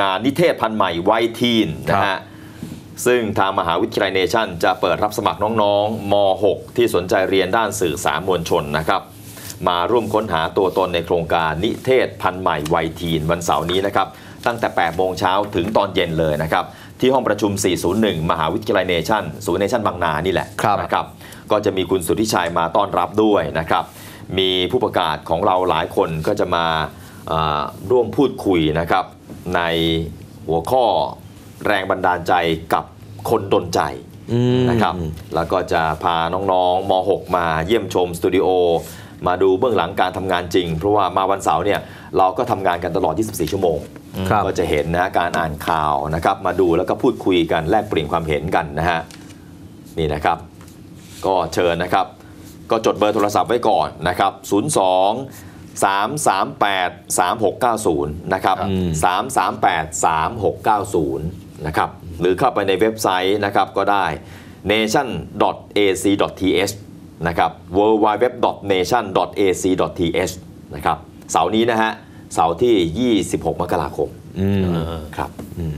งานนิเทศพันธุ์ใหม่ไวทีนนะฮะซึ่งทางมหาวิทยาลัยเนชั่น จะเปิดรับสมัครน้องๆม .6 ที่สนใจเรียนด้านสื่อสารมวลชนนะครับมาร่วมค้นหาตัวตนในโครงการนิเทศพันธุ์ใหม่ไวยทีนวันเสาร์นี้นะครับตั้งแต่ 8 โมงเช้าถึงตอนเย็นเลยนะครับที่ห้องประชุม 401 มหาวิทยาลัยเนชั่นศูนย์เนชั่นบางนานี่แหละครับนะครับก็จะมีคุณสุทธิชัยมาต้อนรับด้วยนะครับมีผู้ประกาศของเราหลายคนก็จะมาอ่าร่วมพูดคุยนะครับ ในหัวข้อแรงบันดาลใจกับคนดนใจอืมนะครับแล้วก็จะพาน้องๆม .6 มาเยี่ยมชมสตูดิโอมาดูเบื้องหลังการทำงานจริง เพราะว่ามาวันเสาร์เนี่ยเราก็ทำงานกันตลอด 24 ชั่วโมงครับก็จะเห็นนะการอ่านข่าวนะครับ มาดูแล้วก็พูดคุยกันแลกเปลี่ยนความเห็นกันนะฮะนี่นะครับ ก็เชิญนะครับ ก็จดเบอร์โทรศัพท์ไว้ก่อนนะครับ 02 338 3690 นะครับอืม338 3690 นะครับ หรือเข้าไปในเว็บไซต์นะครับก็ได้ nation.ac.th นะครับ www.nation.ac.th นะครับ เสาร์นี้นะฮะ เสาร์ที่ 26 มกราคมอืมครับอืม